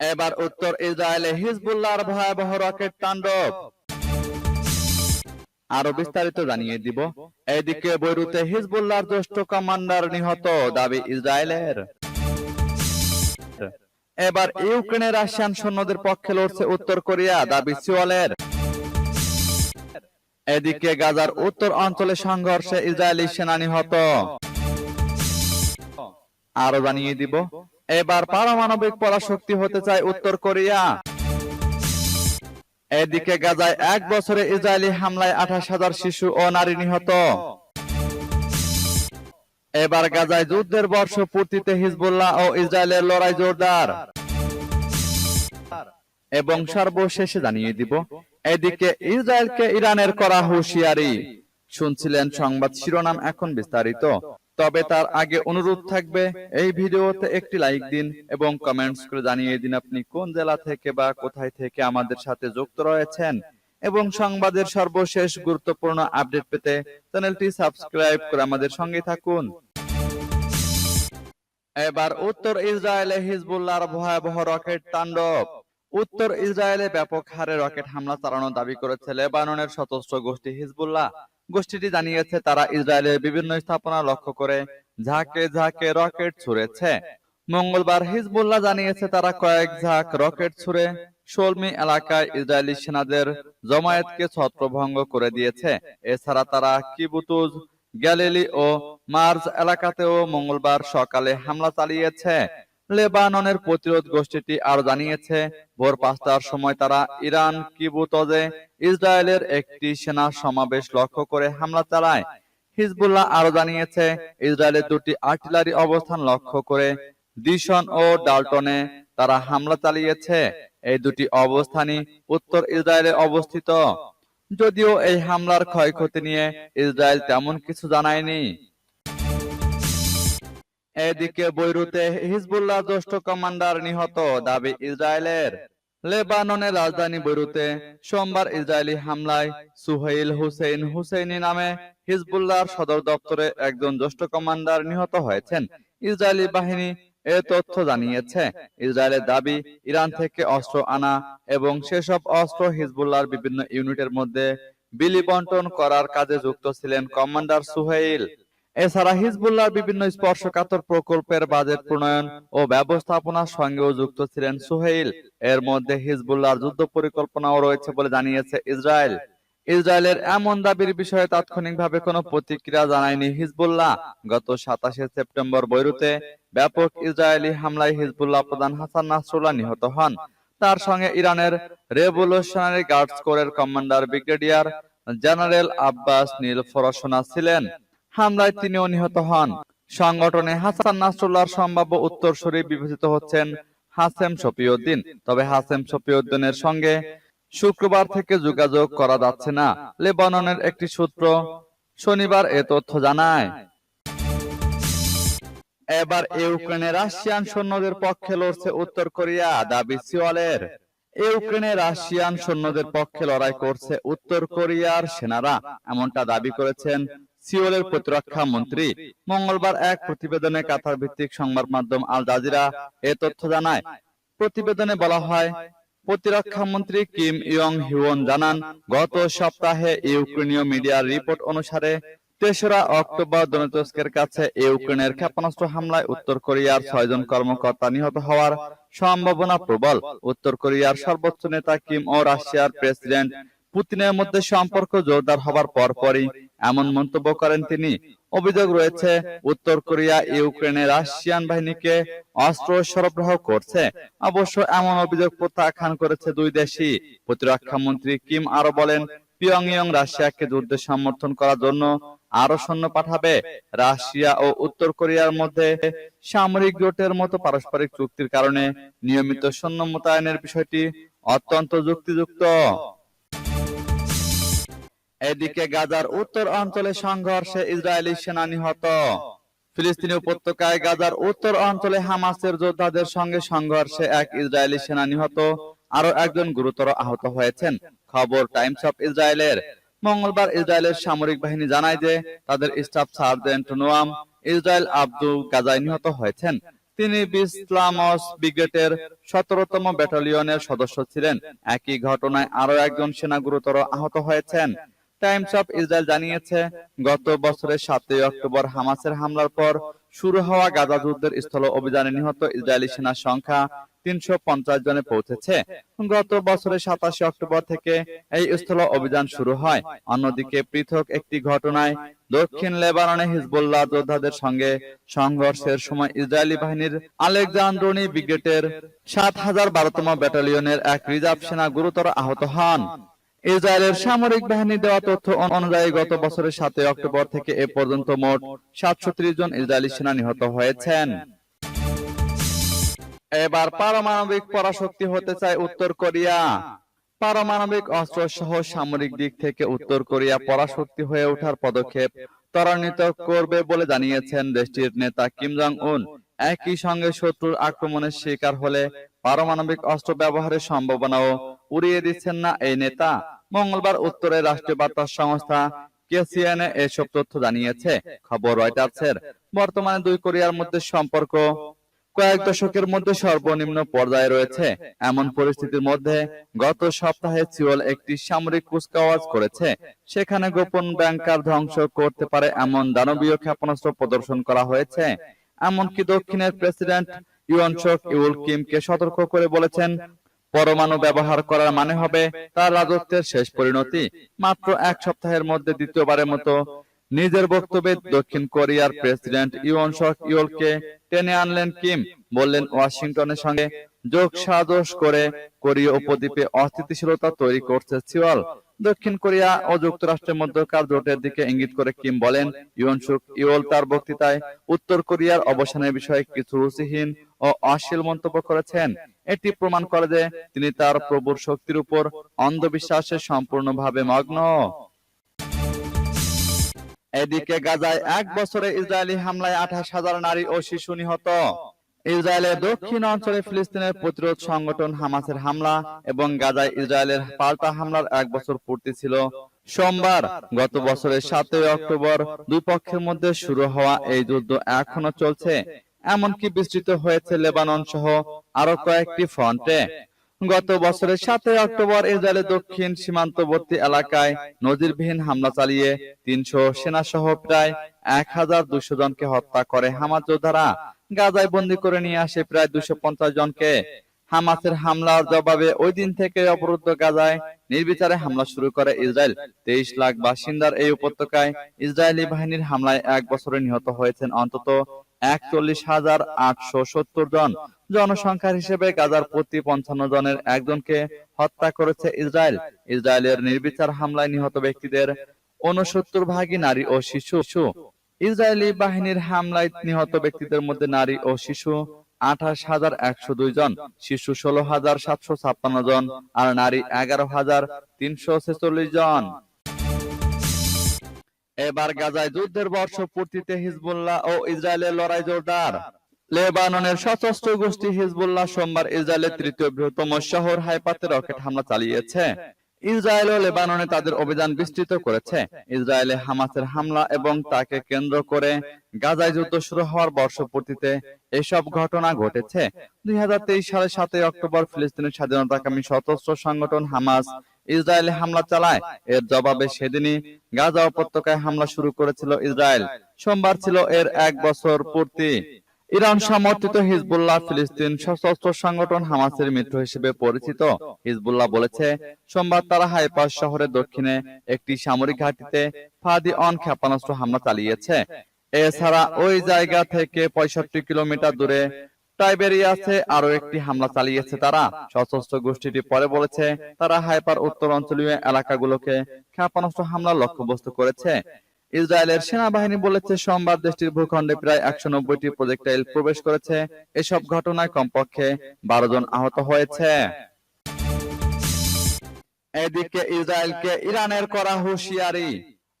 এবার উত্তর ইসরায়েলে হিজবুল্লাহর ভয়াবহ রকেট তাণ্ডব। আরও বিস্তারিত জানিয়ে দিব। এদিকে বৈরুতে হিজবুল্লাহর জ্যেষ্ঠ কমান্ডার নিহত দাবি ইসরায়েলের। এবার ইউক্রেনে রাশিয়ান সৈন্যদের পক্ষে লড়ছে উত্তর কোরিয়া, দাবি সিওলের। এদিকে গাজার উত্তর অঞ্চলে সংঘর্ষে ইসরায়েলি সেনা নিহত। আরও জানিয়ে দিব। এবার পারমাণবিক পরাশক্তি হতে চায় উত্তর কোরিয়া। এদিকে গাজায় এক বছরে ইসরায়েলি হামলায় আঠাশ হাজার শিশু ও নারী নিহত। এবার গাজায় যুদ্ধের বর্ষ পূর্তিতে হিজবুল্লাহ ও ইসরায়েলের লড়াই জোরদার। এবং সর্বশেষে জানিয়ে দিব, এদিকে ইসরায়েলকে ইরানের করা হুঁশিয়ারি। শুনছিলেন সংবাদ শিরোনাম এখন বিস্তারিত। তবে তার আগে অনুরোধ থাকবে, এই ভিডিওতে একটি লাইক দিন এবং কমেন্টস করে জানিয়ে দিন আপনি কোন জেলা থেকে বা কোথায় থেকে আমাদের সাথে যুক্ত রয়েছেন। এবং সংবাদের সর্বশেষ গুরুত্বপূর্ণ আপডেট পেতে চ্যানেলটি সাবস্ক্রাইব করে আমাদের সঙ্গে থাকুন। এবার উত্তর ইসরায়েলে হিজবুল্লাহর ভয়াবহ রকেট তাণ্ডব। উত্তর ইসরায়েলে ব্যাপক হারে রকেট হামলা চালানোর দাবি করেছে লেবাননের সশস্ত্র গোষ্ঠী হিজবুল্লাহ। গোষ্ঠীটি জানিয়েছে, তারা ইসরায়েলের বিভিন্ন স্থাপনা লক্ষ্য করে ঝাঁকে ঝাঁকে রকেট ছুড়েছে। মঙ্গলবার হিজবুল্লাহ জানিয়েছে, তারা কয়েক ঝাঁক রকেট ছুড়ে শোলমি এলাকায় ইসরায়েলি সেনাদের জমায়েতকে ছত্রভঙ্গ করে দিয়েছে। এছাড়া তারা কিবুতুজ গ্যালিলি ও মার্জ এলাকাতেও মঙ্গলবার সকালে হামলা চালিয়েছে। লেবাননের প্রতিরোধ গোষ্ঠীটি আরও জানিয়েছে, ভোর পাঁচটার সময় তারা ইরান, কিবুতজে ইসরায়েলের একটি সেনা সমাবেশ লক্ষ্য করে হামলা চালায়। হিজবুল্লাহ আরও জানিয়েছে, ইসরায়েলের দুটি আর্টিলারি অবস্থান লক্ষ্য করে দিশন ও ডাল্টনে তারা হামলা চালিয়েছে। এই দুটি অবস্থানই উত্তর ইসরায়েলে অবস্থিত। যদিও এই হামলার ক্ষয়ক্ষতি নিয়ে ইসরায়েল তেমন কিছু জানায়নি। এদিকে বৈরুতে হিজবুল্লাহ জ্যেষ্ঠ কমান্ডার নিহত দাবি ইসরায়েলের। লেবাননের রাজধানী বৈরুতে সোমবার ইসরায়েলি হামলায় সুহেইল হুসেইন হুসেইনি নামে হিজবুল্লাহর সদর দপ্তরে একজন জ্যেষ্ঠ কমান্ডার নিহত হয়েছেন। ইসরায়েলি বাহিনী এ তথ্য জানিয়েছে। ইসরায়েলের দাবি, ইরান থেকে অস্ত্র আনা এবং সেসব অস্ত্র হিজবুল্লাহর বিভিন্ন ইউনিটের মধ্যে বিলি বন্টন করার কাজে যুক্ত ছিলেন কমান্ডার সুহেইল। এছাড়া হিজবুল্লাহর বিভিন্ন স্পর্শকাতর প্রকল্পের বাজেট প্রণয়ন ও ব্যবস্থাপনার সঙ্গেও যুক্ত ছিলেন সুহেইল। এর মধ্যে হিজবুল্লাহর যুদ্ধ পরিকল্পনাও রয়েছে বলে জানিয়েছে ইসরায়েল। ইসরায়েলের এমন দাবির বিষয়ে তাৎক্ষণিকভাবে কোনো প্রতিক্রিয়া জানায়নি হিজবুল্লাহ। গত সাতাশে সেপ্টেম্বর বৈরুতে ব্যাপক ইসরায়েলি হামলায় হিজবুল্লাহ প্রধান হাসান নাসরুল্লাহ নিহত হন। তার সঙ্গে ইরানের রেভলিউশনারি গার্ডস কোরের commander brigadier general Abbas Nilforoushan ছিলেন। হামলায় তিনিও নিহত হন। সংগঠনে হাসান নাসরুল্লাহর সম্ভাব্য উত্তরসূরি বিবেচিত হচ্ছেন হাসেম শফিউদ্দিন। তবে হাসেম শফিউদ্দিনের সঙ্গে শুক্রবার থেকে যোগাযোগ করা যাচ্ছে না। লেবাননের একটি সূত্র শনিবার এ তথ্য জানায়। এবার ইউক্রেনে রাশিয়ান সৈন্যদের পক্ষে লড়ছে উত্তর কোরিয়া। দাবি সিওয়ালের ইউক্রেনে রাশিয়ান সৈন্যদের পক্ষে লড়াই করছে উত্তর কোরিয়ার সেনারা। এমনটা দাবি করেছেন সিওলের প্রতিরক্ষা মন্ত্রী মঙ্গলবার এক প্রতিবেদনে কাতার ভিত্তিক সংবাদ মাধ্যম আল জাজিরা এ তথ্য জানায়। প্রতিবেদনে বলা হয় প্রতিরক্ষা মন্ত্রী কিম ইয়ং হিওন জানান গত সপ্তাহে ইউক্রেনীয় মিডিয়ার রিপোর্ট অনুসারে তেসরা অক্টোবর দনেতস্কের কাছে ইউক্রেনের ক্ষেপণাস্ত্র হামলায় উত্তর কোরিয়ার ছয়জন কর্মকর্তা নিহত হওয়ার সম্ভাবনা প্রবল। উত্তর কোরিয়ার সর্বোচ্চ নেতা কিম ও রাশিয়ার প্রেসিডেন্ট পুতিনের মধ্যে সম্পর্ক জোরদার হবার পরপরই এমন মন্তব্য করেন তিনি। অভিযোগ রয়েছে, উত্তর কোরিয়া ইউক্রেনে রাশিয়ান বাহিনীকে অস্ত্র সরবরাহ করছে। অবশ্য এমন অভিযোগ প্রত্যাখ্যান করেছে দুই দেশই। প্রতিরক্ষা মন্ত্রী কিম আরও বলেন, পিয়ংইয়ং রাশিয়াকে যুদ্ধে সমর্থন করার জন্য আরও সৈন্য পাঠাবে। রাশিয়া ও উত্তর কোরিয়ার মধ্যে সামরিক জোটের মতো পারস্পরিক চুক্তির কারণে নিয়মিত সৈন্য মোতায়েনের বিষয়টি অত্যন্ত যুক্তিযুক্ত। এদিকে গাজার উত্তর অঞ্চলে সংঘর্ষে ইসরায়েলি সেনা নিহত ফিলিস্তিনি উপত্যকায় গাজার উত্তর অঞ্চলে হামাসের যোদ্ধাদের সঙ্গে সংঘর্ষে এক ইসরায়েলি সেনা নিহত আরও একজন গুরুতর আহত হয়েছেন। খবর টাইমস অফ ইসরায়েলের। মঙ্গলবার ইসরায়েলের সামরিক বাহিনী জানায় যে তাদের staff sergeant Noam Israel Abdul গাজায় নিহত হয়েছেন। তিনি বিসলামস ব্রিগেডের সতেরোতম ব্যাটালিয়নের সদস্য ছিলেন। একই ঘটনায় আরও একজন সেনা গুরুতর আহত হয়েছেন। টাইমস অফ ইসরায়েল জানিয়েছে, গত বছরের সাতই অক্টোবর হামাসের হামলার পর শুরু হওয়া গাজা যুদ্ধের স্থল অভিযানে নিহত ইসরায়েলি সেনার সংখ্যা তিনশো পঞ্চাশ জনে পৌঁছেছে। গত বছরের সাতাশে অক্টোবর থেকে এই স্থল অভিযান শুরু হয়। অন্যদিকে পৃথক একটি ঘটনায় দক্ষিণ লেবাননে হিজবুল্লাহ যোদ্ধাদের সঙ্গে সংঘর্ষের সময় ইসরায়েলি বাহিনীর আলেকজান্দ্রনি ব্রিগেডের সাত হাজার বারোতম ব্যাটালিয়নের এক রিজার্ভ সেনা গুরুতর আহত হন। ইসরায়েলের সামরিক বাহিনী দেওয়া তথ্য অনুযায়ী গত বছরের সাতই অক্টোবর থেকে এ পর্যন্ত মোট সাতশো জন ইসরায়েলি সেনা নিহত হয়েছেন। এবার পারমাণবিক পরাশক্তি হতে চায় উত্তর কোরিয়া। পারমাণবিক অস্ত্র সহ সামরিক দিক থেকে উত্তর কোরিয়া পরাশক্তি হয়ে ওঠার পদক্ষেপ ত্বরান্বিত করবে বলে জানিয়েছেন দেশটির নেতা কিম জং উন একই সঙ্গে শত্রুর আক্রমণের শিকার হলে পারমাণবিক অস্ত্র ব্যবহারের সম্ভাবনাও উড়িয়ে দিচ্ছেন না এই নেতা। মঙ্গলবার উত্তরে রাষ্ট্রীয় বার্তা সংস্থা কেসিএনএ এসব তথ্য জানিয়েছে। খবর রয়টার্সের। বর্তমানে দুই কোরিয়ার মধ্যে সম্পর্ক কয়েক দশকের মধ্যে সর্বনিম্ন পর্যায়ে রয়েছে। এমন পরিস্থিতির মধ্যে গত সপ্তাহে সিওল একটি সামরিক কুচকাওয়াজ করেছে। সেখানে গোপন ব্যাংকার ধ্বংস করতে পারে এমন দানবীয় ক্ষেপণাস্ত্র প্রদর্শন করা হয়েছে। এমনকি দক্ষিণের প্রেসিডেন্ট ইউন চক ইউল কিমকে সতর্ক করে বলেছেন পরমাণু ব্যবহার করার মানে হবে তার রাজত্বের শেষ পরিণতি। মাত্র এক সপ্তাহের মধ্যে দ্বিতীয়বারের মতো নিজের বক্তব্যে দক্ষিণ কোরিয়ার প্রেসিডেন্ট ইউন শক ইউলকে টেনে আনলেন কিম। বললেন, ওয়াশিংটনের সঙ্গে যোগ সাজস করে কোরীয় উপদ্বীপে অস্থিতিশীলতা তৈরি করছে সিওল দক্ষিণ কোরিয়া ও যুক্তরাষ্ট্রের মধ্যকার জোটের দিকে ইঙ্গিত করে কিম বলেন, ইউন সুক ইউল তার বক্তৃতায় উত্তর কোরিয়ার অবসানের বিষয়ে কিছু রুচিহীন ও অশ্লীল মন্তব্য করেছেন। এটি প্রমাণ করে যে তিনি তার প্রভুর শক্তির উপর অন্ধবিশ্বাসে সম্পূর্ণভাবে মগ্ন। এদিকে গাজায় এক বছরে ইসরায়েলি হামলায় আঠাশ হাজার নারী ও শিশু নিহত। ইসরায়েলের দক্ষিণ অঞ্চলে ফিলিস্তিনের প্রতিরোধ সংগঠন হামাসের হামলা এবং গাজায় ইসরায়েলের পাল্টা হামলার এক বছর পূর্তি ছিল। সোমবার, গত বছরের সাতই অক্টোবর দুই পক্ষের মধ্যে শুরু হওয়া এই যুদ্ধ এখনও চলছে। এমনকি বিস্তৃত হয়েছে লেবানন সহ আরও কয়েকটি ফ্রন্টে। গত বছরের সাতই অক্টোবর ইসরায়েলের দক্ষিণ সীমান্তবর্তী এলাকায় নজিরবিহীন হামলা চালিয়ে তিনশো সেনা সহ প্রায় এক হাজার দুশো জনকে হত্যা করে হামাস যোদ্ধারা। গাজায় বন্দি করে নিয়ে আসে প্রায় দুশো পঞ্চাশ জনকে। হামাসের হামলার জবাবে ওই দিন থেকে অবরুদ্ধ গাজায় নির্বিচারে হামলা শুরু করে ইসরায়েল। তেইশ লাখ বাসিন্দার এই উপত্যকায় ইসরায়েলি বাহিনীর হামলায় এক বছরে নিহত হয়েছেন অন্তত একচল্লিশ হাজার আটশো সত্তর জন। জনসংখ্যার হিসেবে গাজার প্রতি পঞ্চান্ন জনের একজনকে হত্যা করেছে ইসরায়েল। ইসরায়েলের নির্বিচার হামলায় নিহত ব্যক্তিদের ঊনসত্তর ভাগই নারী ও শিশু। ইসরায়েলি বাহিনীর হামলায় নিহত ব্যক্তিদের মধ্যে নারী ও শিশু আঠাশ হাজার একশো দুই জন, শিশু ষোলো হাজার সাতশো ছাপ্পান্ন জন আর নারী এগারো হাজার তিনশো ছেচল্লিশ জন। এবার গাজায় যুদ্ধের বর্ষ পূর্তিতে হিজবুল্লাহ ও ইসরায়েলের লড়াই জোরদার। লেবাননের সশস্ত্র গোষ্ঠী হিজবুল্লাহ সোমবার ইসরায়েলের তৃতীয় বৃহত্তম শহর হাইপাতে রকেট হামলা চালিয়েছে। ইসরায়েল ও লেবাননে তাদের অভিযান বিস্তৃত করেছে। ইসরায়েলে হামাসের হামলা এবং তাকে কেন্দ্র করে গাজায় যুদ্ধ শুরু হওয়ার বর্ষপূর্তিতে এসব ঘটনা ঘটেছে। দুই সালে সাতই অক্টোবর ফিলিস্তিনের স্বাধীনতাকামী সশস্ত্র সংগঠন হামাস ইসরায়েলে হামলা চালায়। এর জবাবে সেদিনই গাজা উপত্যকায় হামলা শুরু করেছিল ইসরায়েল। সোমবার ছিল এর এক বছর পূর্তি। ইরান সমর্থিত হিজবুল্লাহ ফিলিস্তিন সশস্ত্র সংগঠন হামাসের মিত্র হিসেবে পরিচিত। হিজবুল্লাহ বলেছে, সোমবার তারা হাইপাস শহরের দক্ষিণে একটি সামরিক ঘাঁটিতে ফাদি অন ক্ষেপণাস্ত্র হামলা চালিয়েছে। এছাড়া ওই জায়গা থেকে পঁয়ষট্টি কিলোমিটার দূরে টাইবেরিয়াসে আরও একটি হামলা চালিয়েছে তারা। সশস্ত্র গোষ্ঠীটি পরে বলেছে তারা হাইপার উত্তর অঞ্চলীয় এলাকাগুলোকে ক্ষেপণাস্ত্র হামলা লক্ষ্যবস্তু করেছে। ইসরায়েলের সেনাবাহিনী বলেছে সোমবার দেশটির ভূখণ্ডে প্রায় একশো নব্বইটি প্রজেক্টাইল প্রবেশ করেছে। এসব ঘটনায় কমপক্ষে বারো জন আহত হয়েছে। এদিকে ইসরায়েলকে ইরানের করা হুঁশিয়ারি।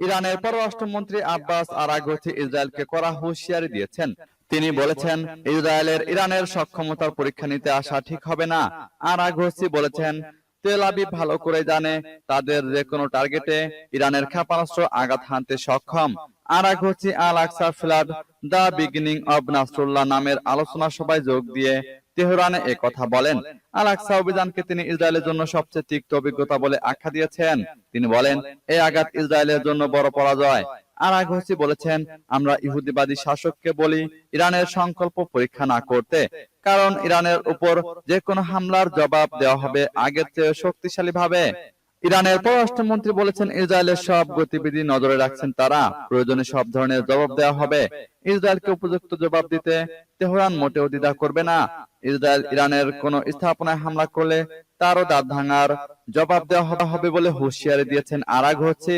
ইরানের পররাষ্ট্রমন্ত্রী আব্বাস আরাগথি ইসরায়েলকে করা হুঁশিয়ারি দিয়েছেন। তিনি বলেছেন, ইসরায়েলের ইরানের সক্ষমতার পরীক্ষা নিতে আসা ঠিক হবে না। আরাগোসি বলেছেন, তেল ভালো করে জানে, তাদের যে কোনো টার্গেটে ইরানের ক্ষেপণাস্ত্র আঘাত হানতে সক্ষম। আর এক Al Aqsa flood the beginning of Nasrallah নামের আলোচনা সভায় যোগ দিয়ে তেহরানে এ কথা বলেন। আল আকসা অভিযানকে তিনি ইসরায়েলের জন্য সবচেয়ে তিক্ত অভিজ্ঞতা বলে আখ্যা দিয়েছেন। তিনি বলেন এই আঘাত ইসরায়েলের জন্য বড় পরাজয়। আর এক বলেছেন, আমরা ইহুদিবাদী শাসককে বলি ইরানের সংকল্প পরীক্ষা না করতে, কারণ ইরানের উপর যে কোনো হামলার জবাব দেওয়া হবে আগের চেয়ে শক্তিশালী ভাবে ইরানের পররাষ্ট্রমন্ত্রী বলেছেন, ইসরায়েলের সব গতিবিধি নজরে রাখছেন তারা। প্রয়োজনে সব ধরনের জবাব দেওয়া হবে। ইসরায়েলকে উপযুক্ত জবাব দিতে তেহরান মোটেও দ্বিধা করবে না। ইসরায়েল ইরানের কোন স্থাপনায় হামলা করলে তারও দাঁত ভাঙার জবাব দেওয়া হবে বলে হুঁশিয়ারি দিয়েছেন। আরাগ হচ্ছে